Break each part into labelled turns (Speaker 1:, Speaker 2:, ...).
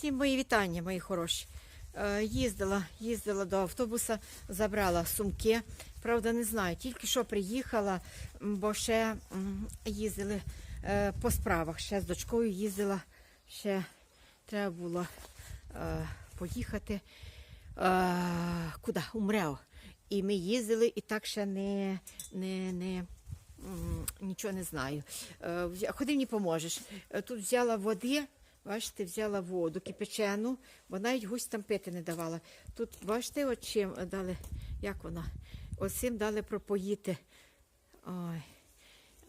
Speaker 1: Всім мої вітання, мої хороші. Е, Їздила, їздила до автобуса, забрала сумки. Правда, не знаю, тільки що приїхала, бо ще їздили е, по справах. Ще з дочкою їздила, ще треба було е, поїхати куди? У І ми їздили, і так ще не, не, не, нічого не знаю. Ходи мені поможеш. Тут взяла води. Бачите, взяла воду кипячену, бо навіть гусь там пити не давала. Тут, бачите, от чим дали, як вона? Оцим дали пропоїти. Ой,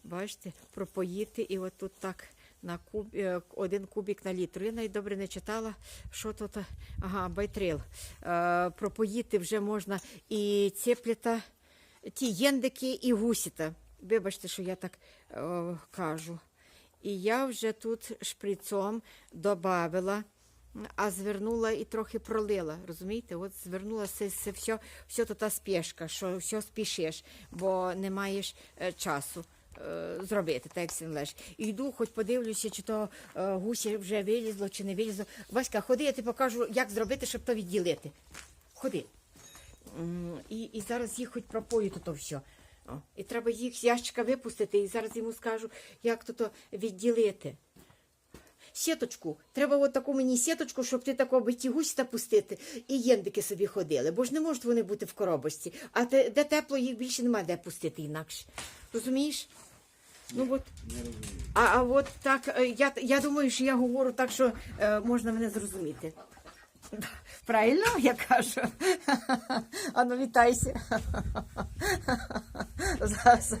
Speaker 1: бачите, пропоїти, і от тут так на куб, е, один кубік на літр. Я навіть добре не читала, що тут. Ага, байтрил. Е, пропоїти вже можна і цепліта, ті єндики, і гусіта. Вибачте, що я так е, кажу. І я вже тут шприцом додавила, а звернула і трохи пролила. Розумієте? От звернула це, це все, все то та спешка, що все спішиш, бо не маєш е, часу. е, Зробити так, як все належить. Йду, хоч подивлюся, чи то е, гусі вже вилізло, чи не вилізло. Васька, ходи, я тобі покажу, як зробити, щоб то відділити. Ходи. І, і зараз їх хоч пропою то, то все. О, і треба їх з ящика випустити, і зараз йому скажу, як то, то відділити. Сіточку, треба от таку мені сіточку, щоб ти такого биті гусь пустити, і єндики собі ходили, бо ж не можуть вони бути в коробочці. А те, де тепло, їх більше немає де пустити інакше. Розумієш? Ну от, а, а от так, е, я, я думаю, що я говорю так, що е, можна мене зрозуміти. Правильно я кажу? Ану, вітайся. Зараз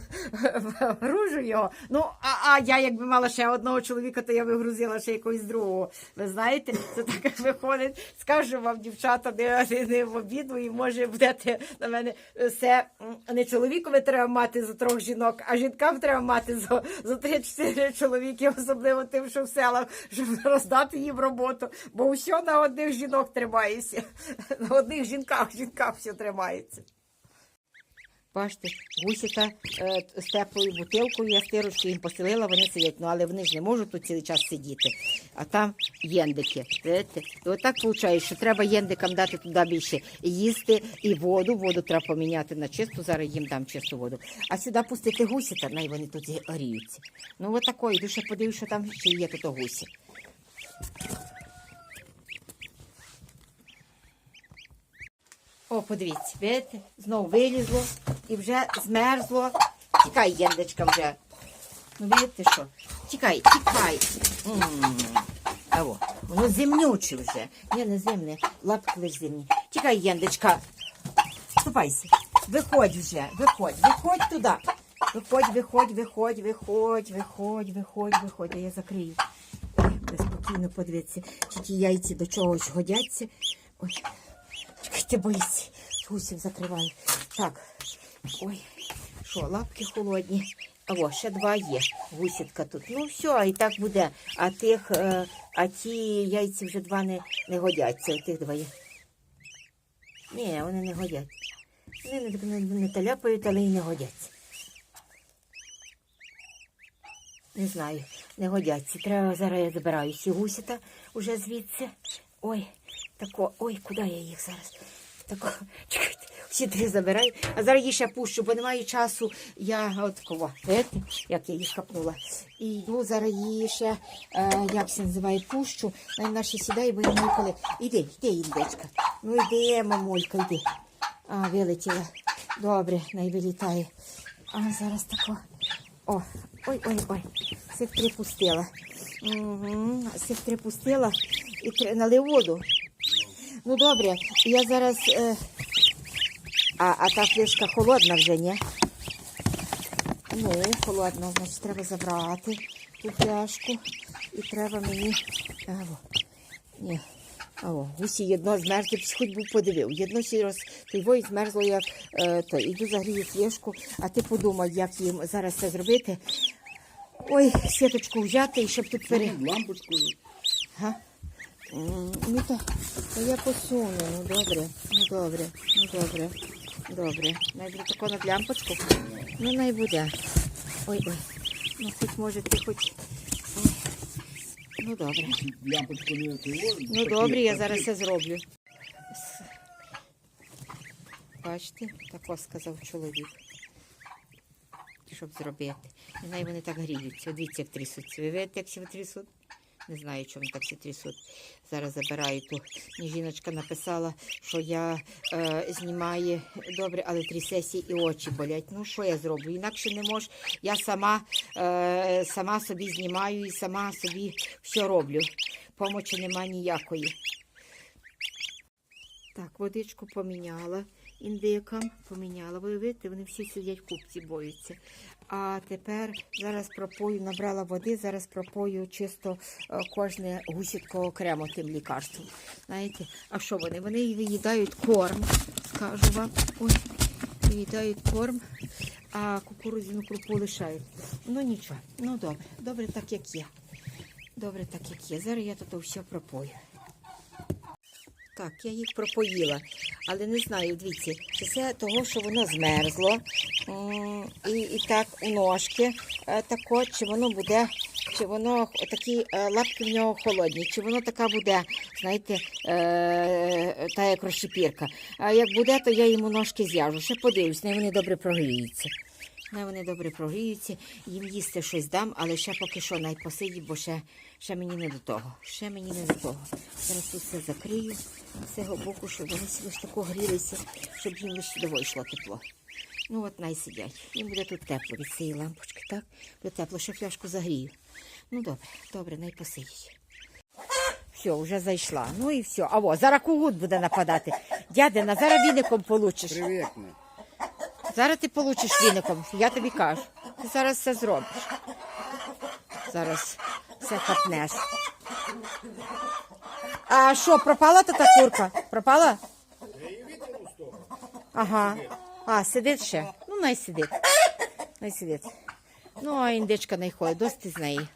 Speaker 1: гружу його. Ну, а, а я якби мала ще одного чоловіка, то я вигрузила ще якогось другого. Ви знаєте, це так виходить. Скажу вам, дівчата, не, не, не в обіду, і може будете на мене все не чоловікові треба мати за трьох жінок, а жінкам треба мати за, за три-чотири чоловіки, особливо тим, що в селах, щоб роздати їм роботу. Бо все на одних жінок тримається. На одних жінках, жінках все тримається. Бачите, гусіка е, з теплою бутилкою, я стирочку їм поселила, вони сидять, ну але вони ж не можуть тут цілий час сидіти. А там єндики. Видите? І отак виходить, що треба єндикам дати туди більше їсти і воду. Воду треба поміняти на чисту, зараз їм дам чисту воду. А сюди пустити гусіка, най вони тут і гріються. Ну отакої, йду ще подивлюсь, що там ще є тут гусі. Подивіться, видите, знову вилізло і вже змерзло. Тікай, єндечка вже. Ну, видите що? Тікай, тікай. А о, воно зимнюче вже. Ні, не зимне, лапки лиш зимні. Тікай, єндечка. Ступайся. Виходь вже, виходь, виходь туди. Виходь, виходь, виходь, виходь, виходь, виходь, виходь, а я закрию. Ви спокійно подивіться, чи ті яйці до чогось годяться. Ой, чекайте, боїться. Гусів закриваю. Так. Ой, що, лапки холодні. О, ще два є. Гусітка тут. Ну все, і так буде. А тих, е, а ті яйці вже два не, не годяться. Тих два є. Ні, вони не годять. Вони не, не, не таляпають, але й не годяться. Не знаю, не годяться. Треба зараз я забираю всі гусіта уже звідси. Ой, тако, ой, куди я їх зараз? Тако, чекайте, всі три забираю. А зараз її ще пущу, бо немає часу. Я от кого, як я їх хапнула. І йду зараз її ще, е, як це називає, пущу. На наші сідає, бо я ніколи. Іди, йди, індечка. Ну йди, мамулька, йди. А, вилетіла. Добре, най вилітає. А зараз тако. О, ой, ой, ой. Цих три пустила. Угу. Цих три і три налив воду. Ну добре, я зараз. Е... А, а та флешка холодна вже, ні? Ну, холодна, значить, треба забрати ту пляшку. І треба мені. Аво. Ні. Аво, гусі єдно змерзли, хоч би подивив. Єдно ще раз той змерзло, як е, то. Іду загрію флешку, а ти подумай, як їм зараз це зробити. Ой, сіточку взяти і щоб тут пере...
Speaker 2: Лампочкою.
Speaker 1: Га? Ну то, то я посуну, ну добре, ну добре, ну добре, добре. Найбуде тако над лямпочку. Ну най буде. Ой, ой. Ну хоч може ти хоч. Ну добре.
Speaker 2: Лямпочку не.
Speaker 1: Ну добре, я зараз це зроблю. Бачите, тако сказав чоловік. Щоб зробити. І най вони так гріються. Дивіться, як трясуться. Ви видите, як всі трясуть? Не знаю, чому так всі трясуть. Зараз забираю ту. Мені жіночка написала, що я е, знімаю добре, але трясесі і очі болять. Ну, що я зроблю? Інакше не можу. Я сама, е, сама собі знімаю і сама собі все роблю. Помочі нема ніякої. Так, водичку поміняла індикам, поміняла. Ви видите, вони всі сидять в купці, боються. А тепер зараз пропою, набрала води, зараз пропою чисто е, кожне гусітко окремо тим лікарством. Знаєте, а що вони? Вони виїдають корм, скажу вам. Ой, виїдають корм, а кукурудзяну крупу лишають. Ну нічого, ну добре, добре так, як є. Добре так, як є. Зараз я тут все пропою. Так, я їх пропоїла, але не знаю, дивіться, чи це того, що воно змерзло і, і так у ножки е, тако, чи воно буде, чи воно такі е, лапки в нього холодні, чи воно така буде, знаєте, е, та як розчепірка. А як буде, то я йому ножки зв'яжу. Ще подивлюсь, не вони добре прогріються. Не вони добре прогріються, їм їсти щось дам, але ще поки що най посидіть, бо ще, ще мені не до того. Ще мені не до того. Зараз тут все закрию з цього боку, щоб вони ось тако грілися, щоб їм лише довго йшло тепло. Ну от най сидять. Їм буде тут тепло від цієї лампочки, так? Буде тепло, ще фляжку загрію. Ну добре, добре, най посидіть. Все, вже зайшла. Ну і все. А во, зараз кугут буде нападати. Дядина, зараз віником получиш.
Speaker 2: Привикне.
Speaker 1: Зараз ти получиш віником, я тобі кажу. Ти зараз все зробиш. Зараз все хапнеш. А що, пропала та та курка? Пропала? Ага. А, сидить ще. Ну, най сидить. Най сидить. Ну, а індичка не ходить, досить з неї.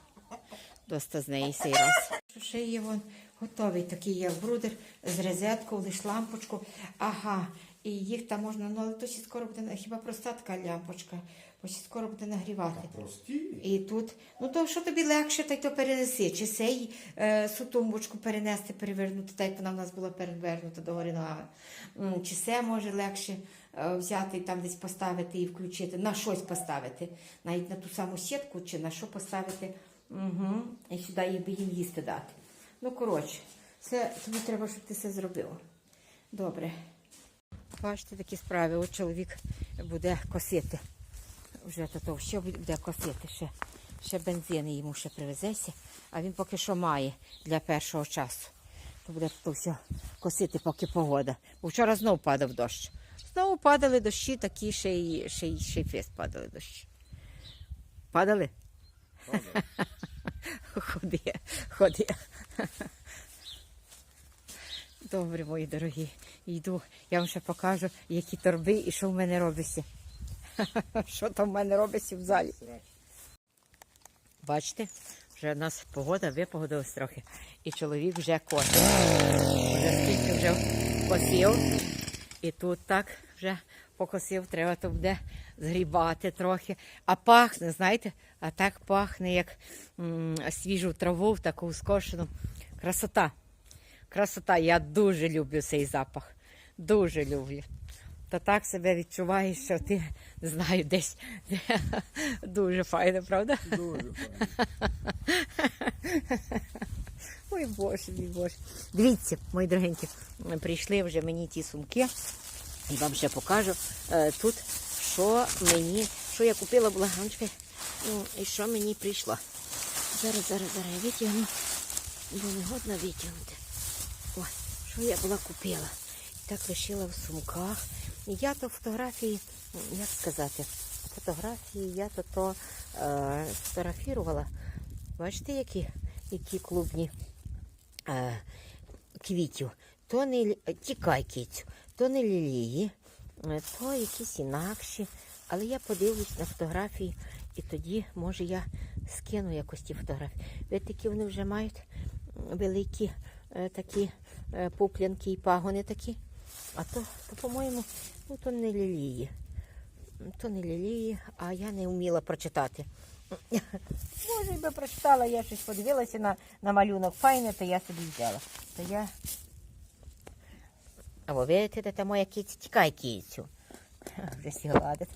Speaker 1: Доста з неї цей раз. Ще є вон готовий такий є брудер з розеткою, лиш лампочку. Ага, і їх там можна, ну але то скоро буде, хіба проста така лампочка, бо ще скоро буде нагрівати.
Speaker 2: Прості.
Speaker 1: І тут, ну то що тобі легше, так то перенеси. Чи сей е, сутумбочку перенести, перевернути, так як вона в нас була перевернута до гори ногами. Чи це може легше е, взяти і там десь поставити і включити, на щось поставити, навіть на ту саму сітку, чи на що поставити, угу. і сюди їм би їм їсти дати. Ну, коротше, це тобі треба, щоб ти це зробила. Добре. Бачите, такі справи. От чоловік буде косити. Вже то, то що буде косити ще. Ще бензин йому ще привезеться, а він поки що має для першого часу. То буде то все косити, поки погода. Бо вчора знов падав дощ. Знову падали дощі, такі ще й ще й, ще й фест падали дощі. Падали? Ходи, ходи. Добре, мої дорогі. Йду, я вам ще покажу, які торби і що в мене робиться. Що там в мене робиться в залі. Бачите, вже в нас погода випогодилась трохи. І чоловік вже косить. Вже скільки вже косив. І тут так вже покосив, треба то буде згрібати трохи. А пахне, знаєте, а так пахне, як свіжу траву, таку скошену. Красота. Красота. Я дуже люблю цей запах. Дуже люблю. Та так себе відчуваєш, що ти не знаю, десь де, дуже файно, правда?
Speaker 2: Дуже файно.
Speaker 1: Ой, Боже, мій Боже. Дивіться, мої дорогенькі, прийшли вже мені ті сумки. І вам ще покажу е, тут, що мені, що я купила благанчики і що мені прийшло. Зараз, зараз, зараз я витягну, бо не годно витягнути. Ой, що я була купила. І так лишила в сумках. Я то фотографії, як сказати, фотографії я то, то е, фотографірувала. Бачите, які, які клубні е, квітів. То не тікай кицю, то не лілії, е, то якісь інакші. Але я подивлюсь на фотографії, і тоді, може, я скину якось ті фотографії. Ви такі вони вже мають великі е, такі е, пуплянки і пагони такі. А то, то по-моєму, ну то не лілії. То не лілії, а я не вміла прочитати. Може, би прочитала, я щось подивилася на, на малюнок файне, то я собі взяла. То я. А ви видите, та моя кіця? Тікай кіцю. Вже сі гладить.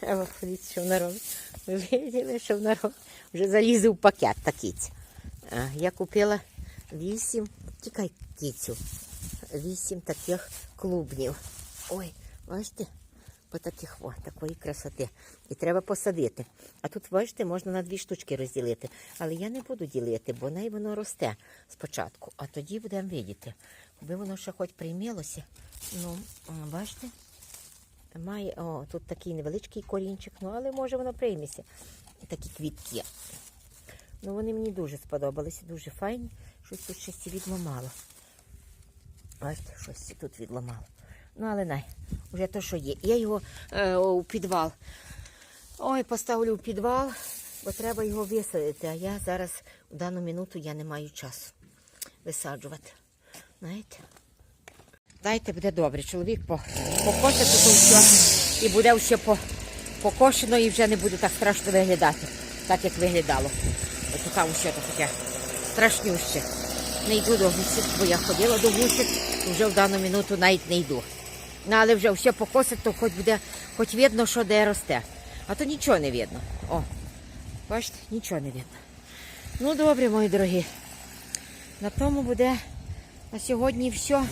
Speaker 1: А ви подивіться, що вона робить. Ви виділи, що вона робить? Вже залізе в пакет та кіця. А, я купила вісім, тікай кіцю, вісім таких клубнів. Ой, бачите? По таких о, такої красоти. І треба посадити. А тут, бачите, можна на дві штучки розділити. Але я не буду ділити, бо най воно росте спочатку. А тоді будемо видіти. Коли воно ще хоч приймілося. Ну, бачите? Має, о, тут такий невеличкий корінчик, ну але може воно прийметься. Такі квітки. Ну, вони мені дуже сподобалися, дуже файні. Щось тут щось і відламало. Бачите, щось тут відламало. Ну, але най, вже то, що є. Я його е, у підвал. Ой, поставлю у підвал, бо треба його висадити. А я зараз в дану минуту я не маю часу висаджувати. Знаєте? Дайте буде добре. Чоловік по, покосить тут все і буде все покошено і вже не буде так страшно виглядати, так як виглядало. Ось усе то таке страшнюще. Не йду до гусів, бо я ходила до гусів, вже в дану минуту навіть не йду. Ну, але вже все покосить, то хоч буде, хоч видно, що де росте. А то нічого не видно. О, бачите, нічого не видно. Ну, добре, мої дорогі. На тому буде на сьогодні все.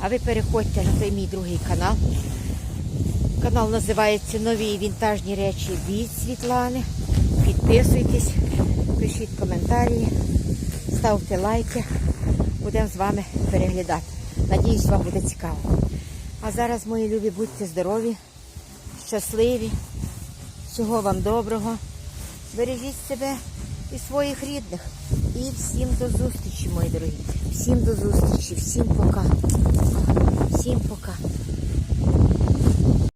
Speaker 1: А ви переходьте на той мій другий канал. Канал називається Нові вінтажні речі від Світлани. Підписуйтесь, пишіть коментарі, ставте лайки. Будемо з вами переглядати. Надіюсь, вам буде цікаво. А зараз, мої любі, будьте здорові, щасливі, всього вам доброго. Бережіть себе і своїх рідних. І всім до зустрічі, мої дорогі. Всім до зустрічі, всім пока. Всім пока.